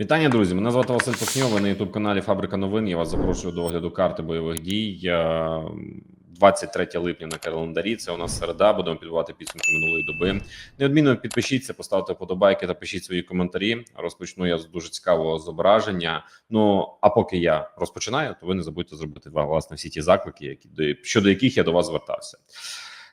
Вітання, друзі! Мене звати Василь Пушньов, ви на youtube каналі Фабрика новин. Я вас запрошую до огляду карти бойових дій. Е, 23 липня на календарі. Це у нас середа. Будемо підбивати підсумки минулої доби. Неодмінно підпишіться, поставте вподобайки та пишіть свої коментарі. Розпочну я з дуже цікавого зображення. Ну а поки я розпочинаю, то ви не забудьте зробити власне всі ті заклики, які до щодо яких я до вас звертався.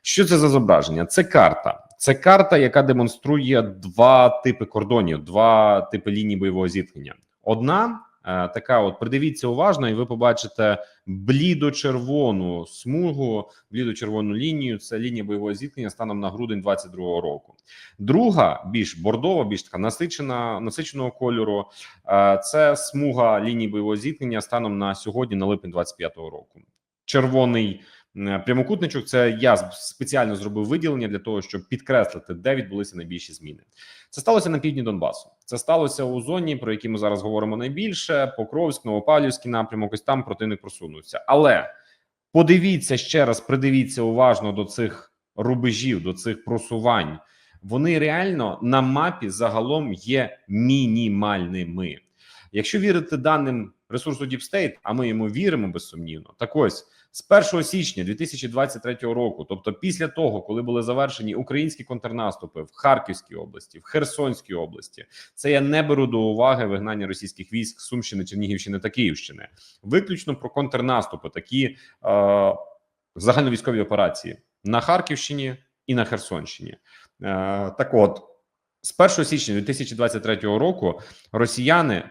Що це за зображення? Це карта. Це карта, яка демонструє два типи кордонів, два типи ліній бойового зіткнення. Одна е, така: от придивіться уважно, і ви побачите блідо-червону смугу, блідо-червону лінію. Це лінія бойового зіткнення станом на грудень 22-го року. Друга, більш бордова, більш така насичена, насиченого кольору. Е, це смуга лінії бойового зіткнення станом на сьогодні, на липень 25-го року. Червоний прямокутничок. Це я спеціально зробив виділення для того, щоб підкреслити, де відбулися найбільші зміни. Це сталося на півдні Донбасу. Це сталося у зоні, про які ми зараз говоримо найбільше: Покровськ, Новопавлівський напрямок. Ось там противник просунувся. Але подивіться ще раз, придивіться уважно до цих рубежів, до цих просувань. Вони реально на мапі загалом є мінімальними. Якщо вірити даним ресурсу State, а ми йому віримо безсумнівно, так ось з 1 січня 2023 року, тобто після того, коли були завершені українські контрнаступи в Харківській області, в Херсонській області, це я не беру до уваги вигнання російських військ з Сумщини, Чернігівщини та Київщини, виключно про контрнаступи, такі е, загальновійськові операції на Харківщині і на Херсонщині. Е, так, от з 1 січня 2023 року росіяни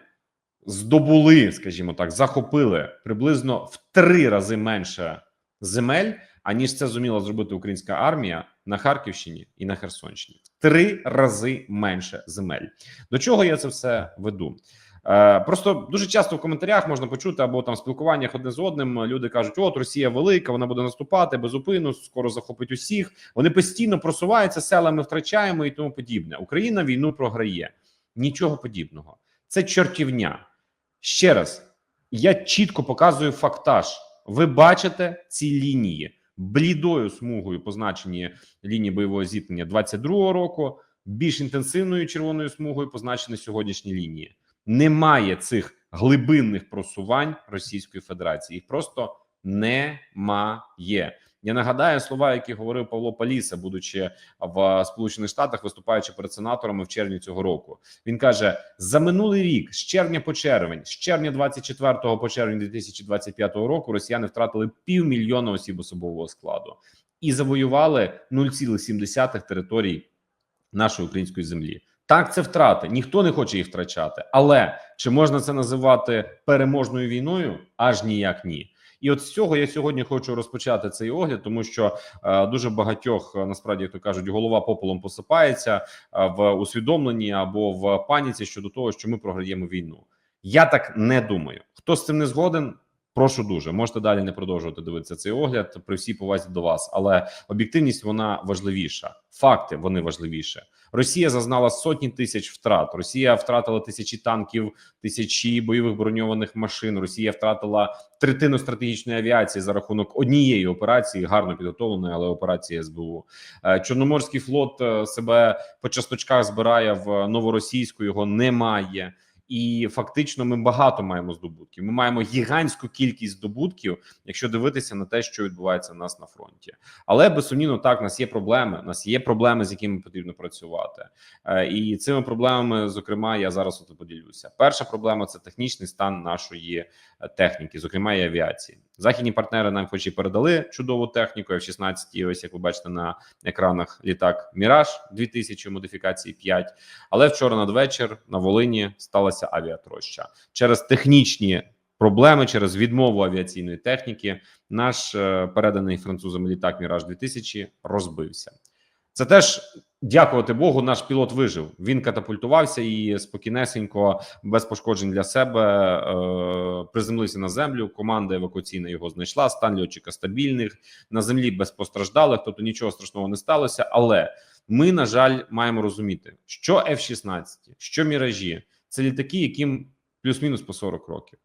здобули, скажімо так, захопили приблизно в три рази менше земель, аніж це зуміла зробити українська армія на Харківщині і на Херсонщині. В три рази менше земель. До чого я це все веду? Е, просто дуже часто в коментарях можна почути або там спілкуваннях одне з одним. Люди кажуть: от Росія велика, вона буде наступати безупину, скоро захопить усіх. Вони постійно просуваються селами, втрачаємо і тому подібне. Україна війну програє. Нічого подібного. Це чортівня. Ще раз, я чітко показую фактаж. Ви бачите ці лінії блідою смугою, позначені лінії бойового зіткнення 22-го року, більш інтенсивною червоною смугою позначені сьогоднішні лінії. Немає цих глибинних просувань Російської Федерації. Їх просто немає. Я нагадаю слова, які говорив Павло Паліса, будучи в Сполучених Штатах, виступаючи перед сенаторами в червні цього року. Він каже: за минулий рік, з червня по червень, з червня 24 по червень 2025 року, росіяни втратили півмільйона осіб особового складу і завоювали 0,7 територій нашої української землі. Так, це втрати. Ніхто не хоче їх втрачати, але чи можна це називати переможною війною? Аж ніяк ні. І от з цього я сьогодні хочу розпочати цей огляд, тому що е, дуже багатьох е, насправді то кажуть, голова попелом посипається е, в усвідомленні або в паніці щодо того, що ми програємо війну. Я так не думаю. Хто з цим не згоден? Прошу дуже можете далі не продовжувати дивитися цей огляд при всій повазі до вас, але об'єктивність вона важливіша. Факти вони важливіше. Росія зазнала сотні тисяч втрат. Росія втратила тисячі танків, тисячі бойових броньованих машин. Росія втратила третину стратегічної авіації за рахунок однієї операції, гарно підготовленої, але операції СБУ. Е, Чорноморський флот е, себе по часточках збирає в новоросійську. Його немає і фактично ми багато маємо здобутків. Ми маємо гігантську кількість здобутків, якщо дивитися на те, що відбувається у нас на фронті. Але безсумнівно так, у нас є проблеми. У нас є проблеми, з якими потрібно працювати, е, і цими проблемами, зокрема, я зараз от поділюся. Перша проблема це технічний стан нашої техніки, зокрема і авіації. Західні партнери нам, хоч і передали чудову техніку, F-16, і ось як ви бачите на екранах літак Міраж 2000 модифікації 5, Але вчора надвечір на Волині сталася авіатроща через технічні проблеми, через відмову авіаційної техніки. Наш е, переданий французами літак Міраж 2000 розбився. Це теж дякувати Богу. Наш пілот вижив. Він катапультувався і спокійнесенько, без пошкоджень для себе е, приземлився на землю. Команда евакуаційна його знайшла. Стан льотчика стабільних на землі без постраждалих. Тобто нічого страшного не сталося. Але ми, на жаль, маємо розуміти, що F-16, що міражі це літаки, яким плюс-мінус по 40 років.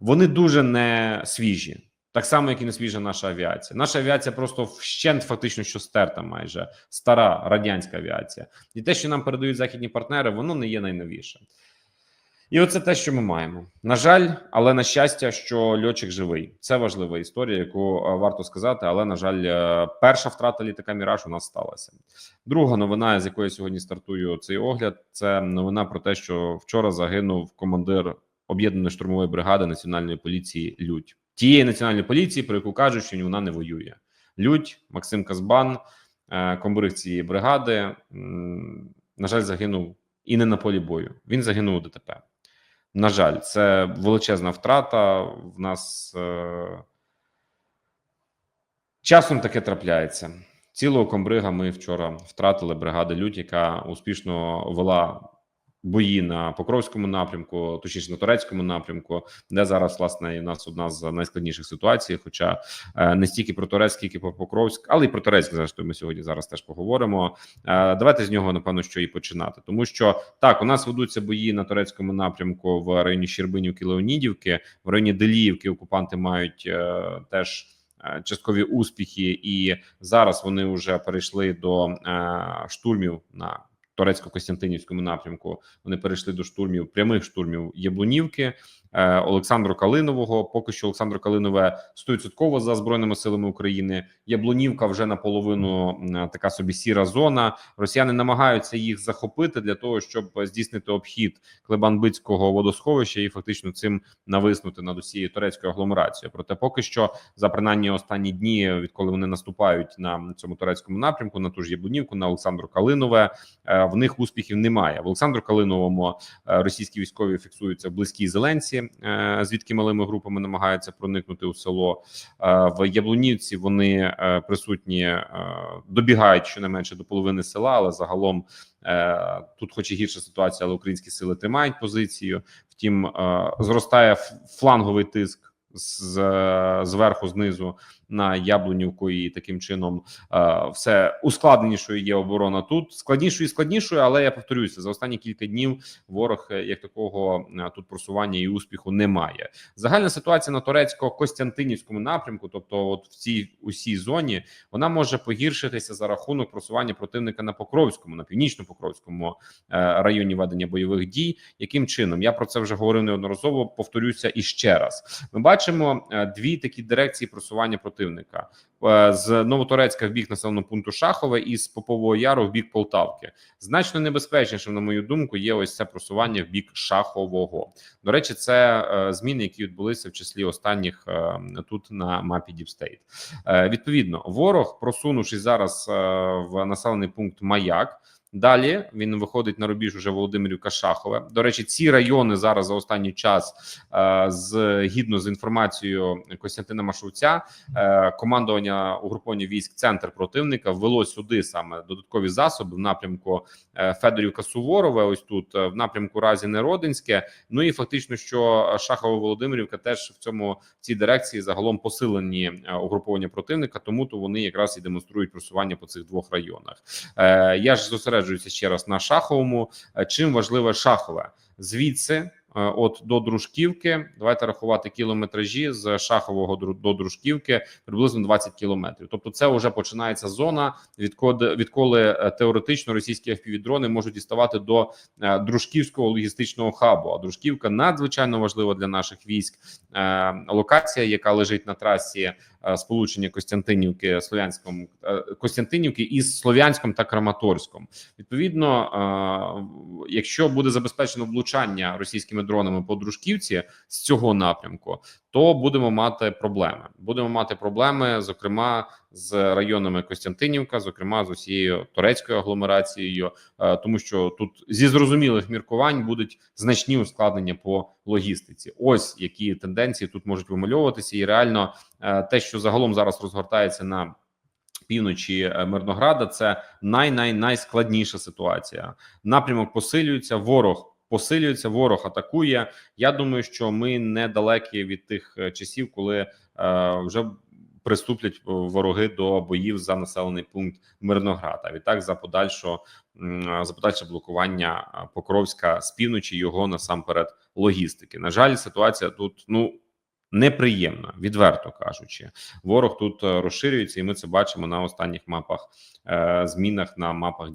Вони дуже не свіжі. Так само, як і не свіжа наша авіація. Наша авіація просто вщент, фактично, що стерта, майже стара радянська авіація, і те, що нам передають західні партнери, воно не є найновіше. І оце те, що ми маємо. На жаль, але на щастя, що льотчик живий. Це важлива історія, яку е, варто сказати. Але на жаль, е, перша втрата літака Міраж у нас сталася. Друга новина, з якої сьогодні стартую цей огляд, це новина про те, що вчора загинув командир об'єднаної штурмової бригади національної поліції Людь тієї національної поліції, про яку кажуть, що вона не воює. Людь Максим Казбан, е, комбриг цієї бригади. На жаль, загинув і не на полі бою. Він загинув у ДТП. На жаль, це величезна втрата. В нас е... часом таке трапляється. Цілого комбрига ми вчора втратили бригади Людь, яка успішно вела бої на Покровському напрямку, точніше на турецькому напрямку, де зараз власне і нас одна з найскладніших ситуацій. Хоча е, не стільки про Турецьк, скільки про Покровськ, але і про Турецьк, зрештою, ми сьогодні зараз теж поговоримо. Е, давайте з нього напевно що і починати, тому що так у нас ведуться бої на турецькому напрямку в районі Щербинівки, Леонідівки, в районі Деліївки. Окупанти мають е, теж. Часткові успіхи, і зараз вони вже перейшли до е, штурмів на турецько-костянтинівському напрямку. Вони перейшли до штурмів прямих штурмів Яблунівки. Е, Олександру Калинового. Поки що Олександр Калинове 100% за збройними силами України. Яблунівка вже наполовину така собі сіра зона. Росіяни намагаються їх захопити для того, щоб здійснити обхід Клебанбицького водосховища і фактично цим нависнути над усією турецькою агломерацією. Проте, поки що, за принаймні останні дні, відколи вони наступають на цьому турецькому напрямку, на ту ж Яблунівку, на Олександру Калинове, е, в них успіхів немає. В Олександру Калиновому е, російські військові фіксуються в близькій зеленці, е, звідки малими групами намагаються проникнути у село. Е, В Яблунівці вони е, присутні, добігають щонайменше до половини села, але загалом тут, хоч і гірша ситуація, але українські сили тримають позицію. Втім, зростає фланговий тиск. З зверху, знизу на Яблунівку, і таким чином е, все ускладненішою є оборона тут. Складнішою і складнішою, але я повторюся за останні кілька днів. Ворог е, як такого е, тут просування і успіху немає. Загальна ситуація на турецько-костянтинівському напрямку, тобто, от в цій усій зоні, вона може погіршитися за рахунок просування противника на Покровському, на північно-покровському районі ведення бойових дій. Яким чином я про це вже говорив неодноразово. Повторюся і ще раз. Ми бачимо е, дві такі дирекції просування противника Е, з Новоторецька в бік населеного пункту Шахове і з Попового Яру в бік Полтавки. Значно небезпечнішим, на мою думку, є ось це просування в бік Шахового. До речі, це е, зміни, які відбулися в числі останніх тут на мапі Діпстейт. Відповідно, ворог, просунувшись зараз в населений пункт Маяк. Далі він виходить на рубіж уже Володимирівка Шахове. До речі, ці райони зараз за останній час е, згідно з інформацією Костянтина Машовця, е, командування угруповання військ центр противника ввело сюди саме додаткові засоби в напрямку е, Федорівка Суворове. Ось тут в напрямку Разіне Родинське. Ну і фактично, що Шахова Володимирівка теж в цьому в цій дирекції загалом посилені угруповання противника, тому то вони якраз і демонструють просування по цих двох районах. Я ж зосереджуюся ще раз на шаховому. Е, Чим важливе шахове звідси. е, От до Дружківки, давайте рахувати кілометражі з Шахового до Дружківки приблизно 20 кілометрів. Тобто, це вже починається зона, відколи, відколи е, теоретично російські FPV-дрони можуть діставати до Дружківського логістичного хабу. А Дружківка надзвичайно важлива для наших військ. Локація, яка лежить на трасі сполучення Костянтинівки, Слов'янському е, Костянтинівки із Слов'янськом та Краматорськом. Відповідно, е, якщо буде забезпечено влучання російськими дронами по дружківці з цього напрямку, то будемо мати проблеми. Будемо мати проблеми, зокрема з районами Костянтинівка, зокрема з усією турецькою агломерацією, е, тому що тут зі зрозумілих міркувань будуть значні ускладнення по логістиці. Ось які тенденції тут можуть вимальовуватися, і реально е, те, що загалом зараз розгортається на півночі е, Мирнограда, це най най найскладніша ситуація. Напрямок посилюється, ворог. Посилюється, ворог атакує. Я думаю, що ми недалекі від тих е, часів, коли е, вже приступлять вороги до боїв за населений пункт Мирноград. А відтак за подальшого за подальше блокування е, Покровська з півночі його насамперед логістики. На жаль, ситуація тут ну неприємна, відверто кажучи. Ворог тут е, розширюється, і ми це бачимо на останніх мапах. е, Змінах на мапах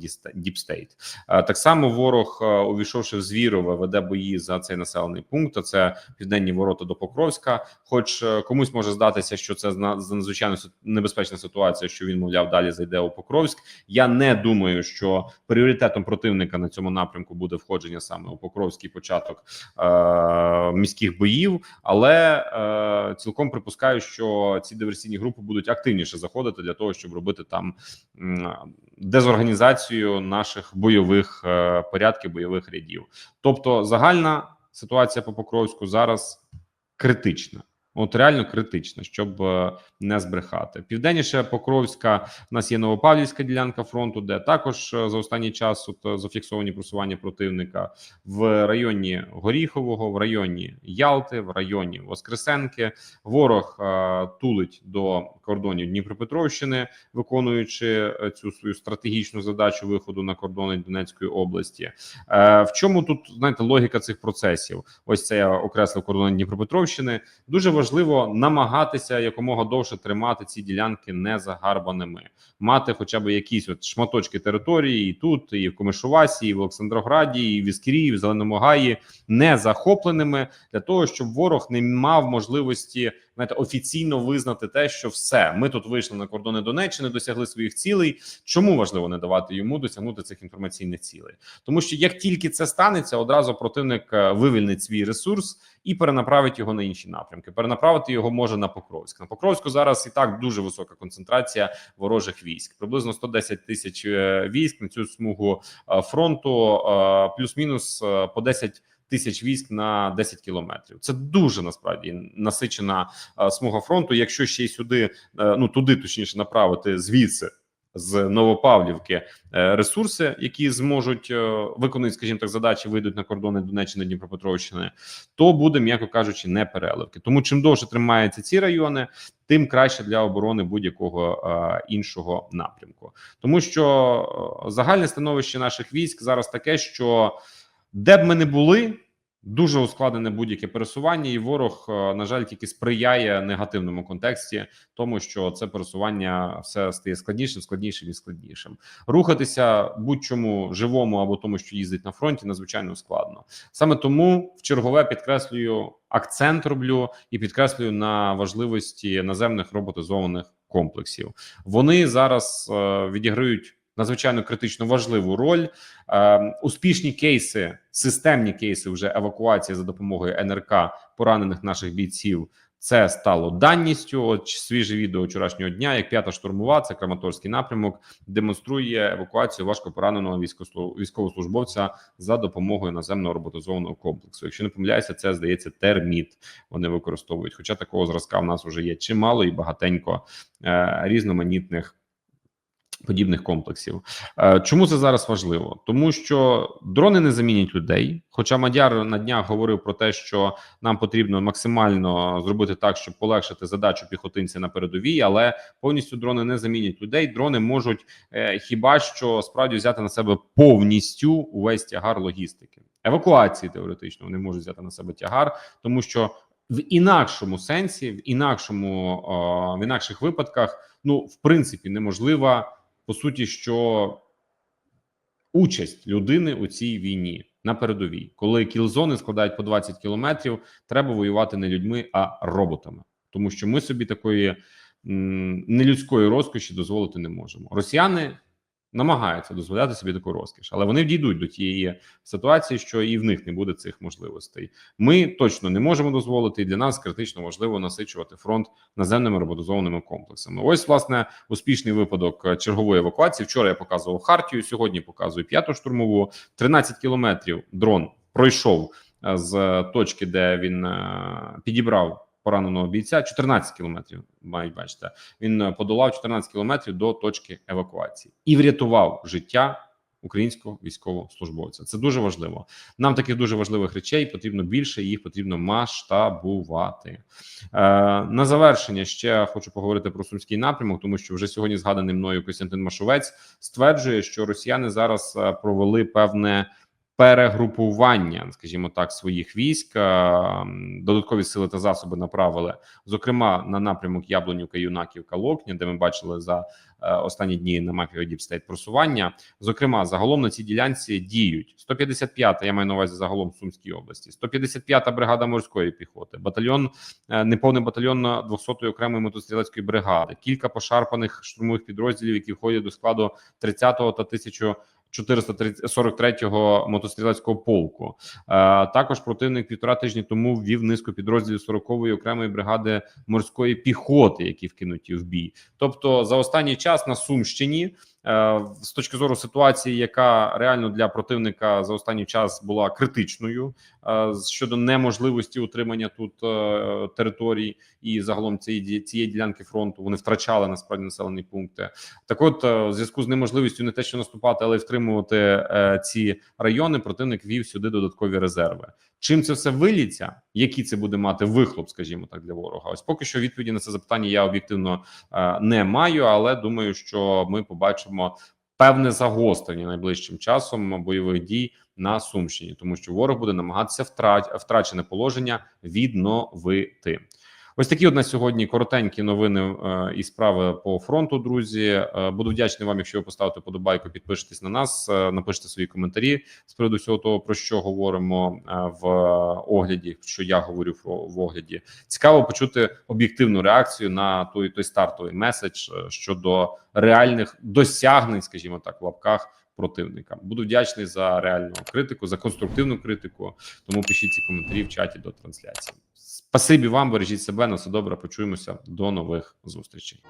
Е, Так само ворог, е, увійшовши в Звірове, веде бої за цей населений пункт. а Це південні ворота до Покровська. Хоч комусь може здатися, що це зна- надзвичайно небезпечна ситуація, що він, мовляв, далі зайде у Покровськ. Я не думаю, що пріоритетом противника на цьому напрямку буде входження саме у Покровський початок е, міських боїв, але цілком припускаю, що ці диверсійні групи будуть активніше заходити для того, щоб робити там дезорганізацію наших бойових е, порядків, бойових рядів. Тобто, загальна ситуація по Покровську зараз критична. От реально критична, щоб е, не збрехати. Південніше Покровська у нас є Новопавлівська ділянка фронту, де також е, за останній час от, е, зафіксовані просування противника в районі Горіхового, в районі Ялти, в районі Воскресенки. Ворог тулить до кордонів Дніпропетровщини, виконуючи цю свою стратегічну задачу виходу на кордони Донецької області. В чому тут знаєте логіка цих процесів? Ось це я окреслив кордони Дніпропетровщини. Дуже важливо намагатися якомога довше тримати ці ділянки незагарбаними, мати хоча б якісь от шматочки території і тут, і в Комишувасі, і в Олександрограді, і в Іскрі, і в Зеленому Гаї не захопленими для того, щоб ворог не мав можливості знаєте, офіційно визнати те, що все ми тут вийшли на кордони Донеччини, досягли своїх цілей. Чому важливо не давати йому досягнути цих інформаційних цілей? Тому що як тільки це станеться, одразу противник е, вивільнить свій ресурс і перенаправить його на інші напрямки. Перенаправити його може на Покровськ. На Покровську зараз і так дуже висока концентрація ворожих військ. Приблизно 110 тисяч е, військ на цю смугу е, фронту, плюс-мінус по 10 тисяч військ на 10 кілометрів. Це дуже насправді насичена е, смуга фронту. Якщо ще й сюди, е, ну туди точніше направити звідси. З Новопавлівки е, ресурси, які зможуть виконати, скажімо так, задачі, вийдуть на кордони Донеччини Дніпропетровщини, то буде, м'яко кажучи, не переливки. Тому чим довше тримаються ці райони, тим краще для оборони будь-якого е, іншого напрямку. Тому що загальне становище наших військ зараз таке, що де б ми не були. Дуже ускладнене будь-яке пересування, і ворог, е, на жаль, тільки сприяє негативному контексті, тому що це пересування все стає складнішим, складнішим і складнішим. Рухатися будь-чому живому або тому, що їздить на фронті, надзвичайно складно. Саме тому в чергове підкреслюю акцент роблю і підкреслюю на важливості наземних роботизованих комплексів. Вони зараз е, відіграють надзвичайно критично важливу роль. Е, успішні кейси, системні кейси вже евакуації за допомогою НРК поранених наших бійців. Це стало данністю. От свіже відео вчорашнього дня, як п'ята штурмова, це Краматорський напрямок, демонструє евакуацію важко пораненого військовослужбовця за допомогою наземного роботизованого комплексу. Якщо не помиляюся, це здається терміт. Вони використовують. Хоча такого зразка в нас вже є чимало і багатенько е, різноманітних подібних комплексів. Е, Чому це зараз важливо? Тому що дрони не замінять людей. Хоча Мадяр на днях говорив про те, що нам потрібно максимально зробити так, щоб полегшити задачу піхотинця на передовій, але повністю дрони не замінять людей. Дрони можуть е, хіба що справді взяти на себе повністю увесь тягар логістики. Евакуації теоретично вони можуть взяти на себе тягар, тому що в інакшому сенсі, в інакшому в інакших випадках, ну в принципі, неможлива по суті, що участь людини у цій війні на передовій, коли кілзони складають по 20 кілометрів, треба воювати не людьми, а роботами, тому що ми собі такої нелюдської розкоші дозволити не можемо. Росіяни намагаються дозволяти собі таку розкіш, але вони дійдуть до тієї ситуації, що і в них не буде цих можливостей. Ми точно не можемо дозволити, і для нас критично важливо насичувати фронт наземними роботизованими комплексами. Ось власне успішний випадок чергової евакуації. Вчора я показував Хартію. Сьогодні показую п'яту штурмову. 13 кілометрів дрон пройшов е, з точки, де він е, підібрав пораненого бійця. 14 кілометрів мають бачите. Він е, подолав 14 кілометрів до точки евакуації і врятував життя. Українського військовослужбовця це дуже важливо. Нам таких дуже важливих речей потрібно більше, їх потрібно масштабувати. Е, на завершення ще хочу поговорити про сумський напрямок, тому що вже сьогодні згаданий мною Костянтин Машовець стверджує, що росіяни зараз е, провели певне перегрупування, скажімо так, своїх військ. Е, Додаткові сили та засоби направили, зокрема на напрямок Яблонівка, Юнаківка, Локня, де ми бачили за е, останні дні на мапі State просування. Зокрема, загалом на цій ділянці діють 155-та, я маю на увазі загалом в Сумській області, 155-та бригада морської піхоти, батальйон, е, неповний батальйон 200-ї окремої мотострілецької бригади, кілька пошарпаних штурмових підрозділів, які входять до складу 30-го та 1443-го мотострілецького полку. Е, Також противник півтора тижні тому ввів низку підрозділів 40-ї окремої бригади морської піхоти, які вкинуті в бій. Тобто, за останній час на Сумщині. Е, З точки зору ситуації, яка реально для противника за останній час була критичною е, щодо неможливості утримання тут е, територій і загалом цієї цієї ділянки фронту, вони втрачали насправді населені пункти. Так, от в зв'язку з неможливістю не те, що наступати, але й втримувати ці райони, противник вів сюди додаткові резерви. Чим це все виліться? які це буде мати вихлоп, скажімо так, для ворога? Ось поки що відповіді на це запитання я об'єктивно е, не маю, але думаю, що ми побачимо певне загострення найближчим часом бойових дій на Сумщині, тому що ворог буде намагатися втрат, втрачене положення відновити. Ось такі от на сьогодні коротенькі новини е, і справи по фронту. Друзі, Е, буду вдячний вам, якщо ви поставите подобайку, підпишетесь на нас, е, напишите свої коментарі з приводу всього того, про що говоримо в огляді, що я говорю в- в огляді. Цікаво почути об'єктивну реакцію на той той стартовий меседж щодо реальних досягнень, скажімо так, в лапках противника. Буду вдячний за реальну критику, за конструктивну критику. Тому пишіть ці коментарі в чаті до трансляції. Спасибі вам, бережіть себе на все добре. Почуємося до нових зустрічей.